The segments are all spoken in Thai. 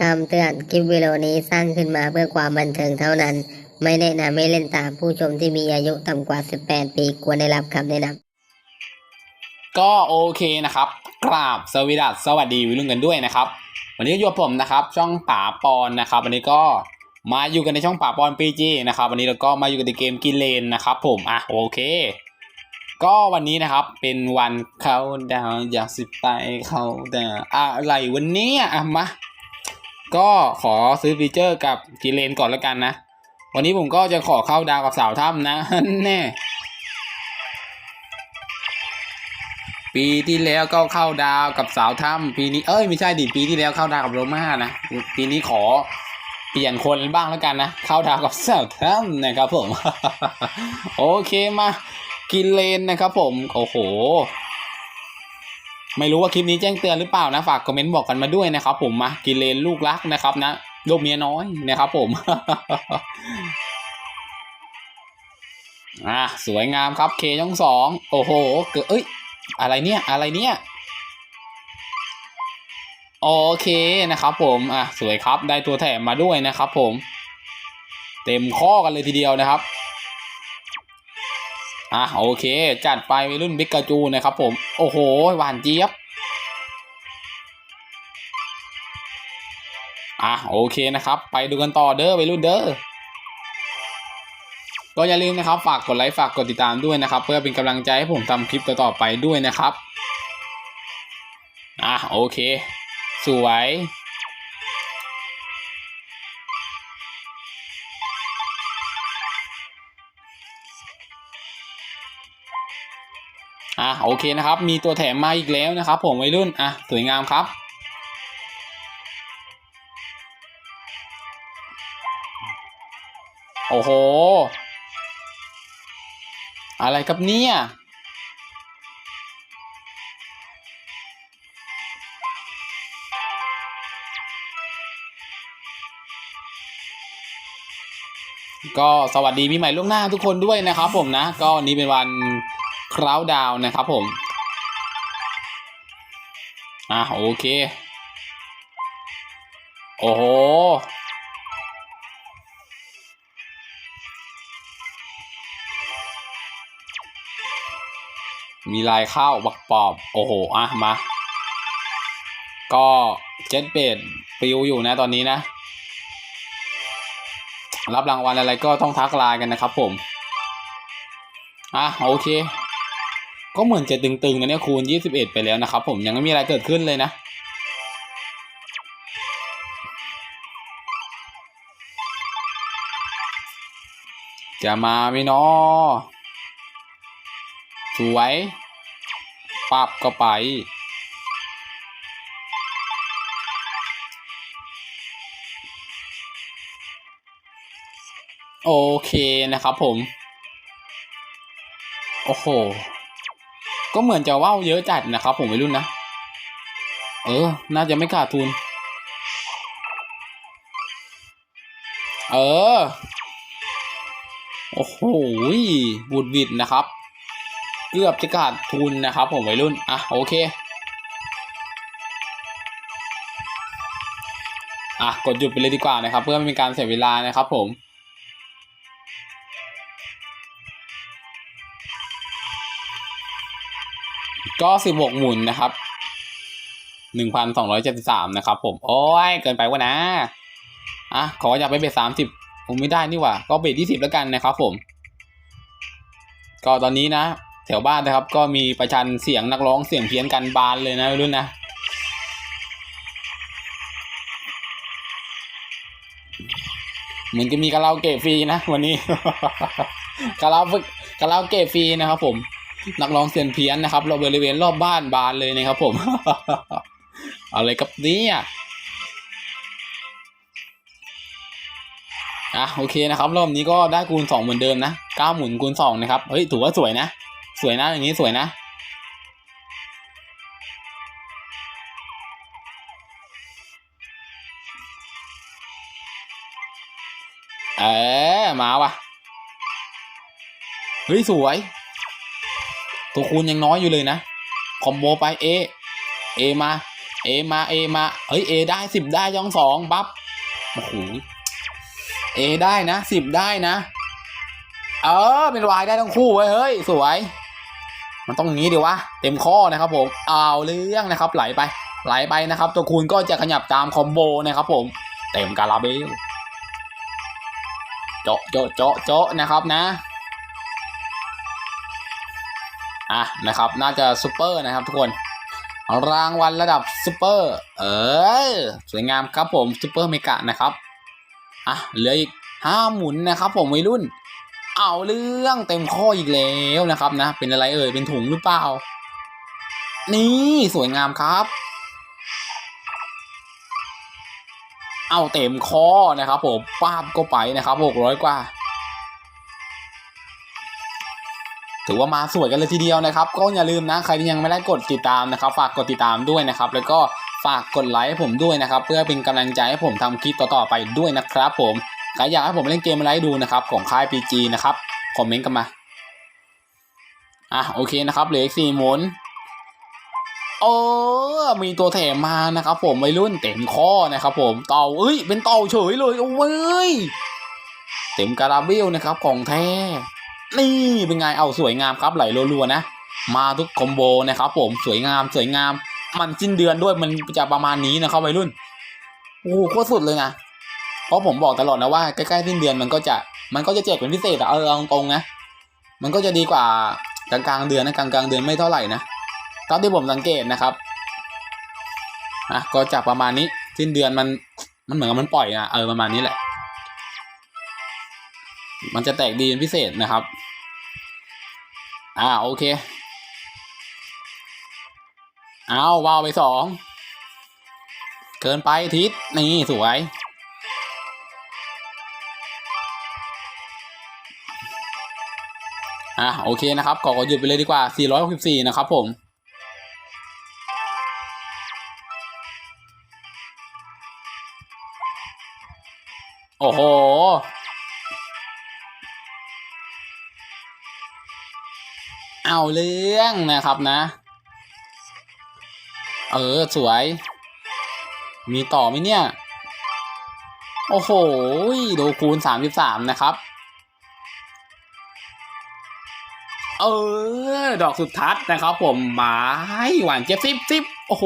คำเตือนคลิปวิดีโอนี้สร้างขึ้นมาเพื่อความบันเทิงเท่านั้น ไม่แนะนำให้เล่นตามผู้ชมที่มีอายุต่ำกว่า 18 ปีควรได้รับคำแนะนำก็โอเคนะครับกราบสวัสดีสวัสดีวิรุ่นกันด้วยนะครับ วันนี้ก็อยู่กับผมนะครับ ช่องป่าปอนนะครับ วันนี้ก็มาอยู่กันในช่องป่าปอนปีจีนะครับวันนี้เราก็มาอยู่กันในเกมกินเลนนะครับผมอะโอเค ก็วันนี้นะครับเป็นวันเขาดาวอยากสิบไปเขาดาวน์อะไรวันนี้อะมา ก็ขอซื้อฟีเจอร์กับกินเลนก่อนแล้วกันนะ วันนี้ผมก็จะขอเข้าดาวกับสาวถ้ำนะแน่ปีที่แล้วก็เข้าดาวกับสาวถ้ำปีนี้เอ้ยไม่ใช่ดิปีที่แล้วเข้าดาวกับโรม่านะปีนี้ขอเปลี่ยนคนบ้างแล้วกันนะเข้าดาวกับสาวถ้ำนะครับผม โอเคมากินเลนนะครับผม โอ้โห ไม่รู้ว่าคลิปนี้แจ้งเตือนหรือเปล่านะฝากคอมเมนต์บอกกันมาด้วยนะครับ ผมมากินเลนลูกรักนะครับนะลูกเมียน้อยนะครับ ผมอะสวยงามครับเคช่องสองโอ้โห เกิดเอ้ย อะไรเนี่ยอะไรเนี่ยโอเคนะครับ ผมอะสวยครับได้ตัวแถมมาด้วยนะครับ ผม เต็มข้อกันเลยทีเดียวนะครับ อะโอเค จัดไปวัยรุ่นบิ๊กกาจูนะครับผม โอ้โห หวานเจี๊ยบอะโอเคนะครับ ไปดูกันต่อเด้อวัยรุ่นเด้อก็อย่าลืมนะครับ ฝากกดไลค์ฝากกดติดตามด้วยนะครับ เพื่อเป็นกำลังใจให้ผมทำคลิปต่อๆไปด้วยนะครับ อะโอเค สวย อะโอเคนะครับ มีตัวแถมมาอีกแล้วนะครับ ผมวัยรุ่นอะสวยงามครับโอ้โห อะไรครับเนี่ย ก็สวัสดีปีใหม่ล่วงหน้าทุกคนด้วยนะครับผมนะ ก็วันนี้เป็นวัน คราวดาวนะครับผมอะโอเค โอ้โห มีลายข้าวบักปอบ โอ้โห อะ มา ก็เจ็ตเบดปิวอยู่นะตอนนี้นะ รับรางวัลอะไรก็ต้องทักไลน์กันนะครับผม อะ โอเค ก็เหมือนจะตึงๆนะเนี่ยคูณ 21 ไปแล้วนะครับ ผมยังไม่มีอะไรเกิดขึ้นเลยนะ จะมาไหมเนาะสวยปับก็ไป โอเคนะครับผม โอ้โห ก็เหมือนจะว่าวเยอะจัดนะครับ ผมไม่รุ่นนะ เออ น่าจะไม่ขาดทุน เออ โอ้โหบุดบิดนะครับ เกือบจะขาดทุนนะครับ ผมวัยรุ่น อะโอเค อะกดหยุดไปเลยดีกว่านะครับ เพื่อไม่เป็นการเสียเวลานะครับผม ก็สิบหกหมุนนะครับหนึ่งพันสองร้อยเจ็ดสิบสามนะครับ ผม โอ้ยเกินไปวะนะ อะ ขออยากไปเบ็ดสามสิบผมไม่ได้นี่หว่า ก็เบ็ดยี่สิบแล้วกันนะครับ ผม ก็ตอนนี้นะแถวบ้านนะครับ ก็มีประชันเสียงนักร้องเสียงเพี้ยนกันบานเลยนะรุ่นนะเหมือนจะมีคาราโอเกะฟรีนะวันนี้คาราโอเกะคาราโอเกะฟรีนะครับผม นักร้องเสียงเพี้ยนนะครับเราบริเวณรอบบ้านบานเลยนะครับผม อะไรกับเนี่ยอะโอเคนะครับ รอบนี้ก็ได้คูณสองเหมือนเดิมนะเก้าหมุนคูณสองนะครับเฮ้ยถือว่าสวยนะ สวยนะอย่างนี้สวยนะเออมาว่ะเฮ้ยสวย ตัวคูณยังน้อยอยู่เลยนะ คอมโบไปเอเอมาเอมาเอมาเฮ้ยเอได้สิบได้ย่องสองบัฟโอ้โหเอได้นะสิบได้นะ เออเป็นวายได้ทั้งคู่เว้ยเฮ้ยสวย มันต้องอย่างนี้ดีวะเต็มข้อนะครับผมเอาเรื่องนะครับ ไหลไป ไหลไปนะครับ ตัวคูณก็จะขยับตามคอมโบนะครับผมเต็มการาเบลโจะโจะโจะโจะนะครับนะ อะนะครับ น่าจะซูเปอร์นะครับทุกคน รางวัลระดับซูเปอร์ เออ สวยงามครับผมซูเปอร์เมกะนะครับ อะ เหลืออีกห้าหมุนนะครับผมวัยรุ่น เอาเรื่องเต็มข้ออีกแล้วนะครับนะ เป็นอะไรเอ่ย เป็นถุงหรือเปล่า นี่สวยงามครับ เอาเต็มข้อนะครับผมป้าบก็ไปนะครับหกร้อยกว่า ถือว่ามาสวยกันเลยทีเดียวนะครับ ก็อย่าลืมนะใครที่ยังไม่ได้กดติดตามนะครับ ฝากกดติดตามด้วยนะครับ แล้วก็ฝากกดไลค์ให้ผมด้วยนะครับ เพื่อเป็นกำลังใจให้ผมทำคลิปต่อๆไปด้วยนะครับ ผมใครอยากให้ผมเล่นเกมอะไรดูนะครับของค่าย PG นะครับคอมเมนต์กันมาอะโอเคนะครับเหลืออีกสี่หมุนโอ้มีตัวแถมมานะครับผมวัยรุ่นเต็มข้อนะครับผมเต่าเอ้ยเป็นเต่าเฉยเลยโอ้ยเต็มการาเบลนะครับของแท้ นี่เป็นไงเอาสวยงามครับไหลรัวๆนะ มาทุกคอมโบนะครับผมสวยงามสวยงาม มันสิ้นเดือนด้วยมันจะประมาณนี้นะครับวัยรุ่นโอ้โหโคตรสุดเลยนะเพราะผมบอกตลอดนะว่าใกล้ๆสิ้นเดือนมันก็จะมันก็จะแจกเป็นพิเศษอะเออตรงๆนะมันก็จะดีกว่ากลางๆเดือนนะกลางๆเดือนไม่เท่าไหร่นะตามที่ผมสังเกตนะครับอะก็จะประมาณนี้สิ้นเดือนมันมันเหมือนกับมันปล่อยอะเออประมาณนี้แหละ มันจะแตกดีเป็นพิเศษนะครับ อ่าโอเค เอาวาวไปสองเกินไปทิศนี่สวย อะโอเคนะครับขอหยุดไปเลยดีกว่า 464 นะครับผมโอ้โห เอาเรื่องนะครับนะ เออสวย มีต่อไหมเนี่ย โอ้โหโดคูณสามสิบสามนะครับ เออ ดอกสุดทัดนะครับ ผมหมายหวานเจ็บสิบสิบโอ้โห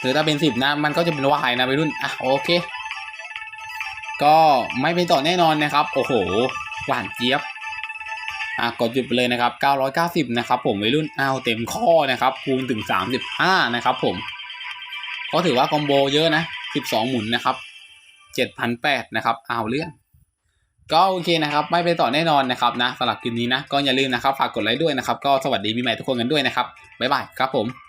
ถือถ้าเป็นสิบนะ มันก็จะเป็นวายนะไปรุ่น อะ โอเค ก็ไม่เป็นต่อแน่นอนนะครับ โอ้โห หวานเจี๊ยบ อะกดหยุดไปเลยนะครับ 990 นะครับผมวัยรุ่นเอาเต็มข้อนะครับ คูณถึง 35 นะครับผมก็ถือว่าคอมโบเยอะนะ 12 หมุนนะครับ7,800นะครับ เอาเรื่อง ก็โอเคนะครับ ไม่ไปต่อแน่นอนนะครับนะสำหรับคลิปนี้นะ ก็อย่าลืมนะครับ ฝากกดไลค์ด้วยนะครับ ก็สวัสดีปีใหม่ทุกคนกันด้วยนะครับ บ๊ายบายครับผม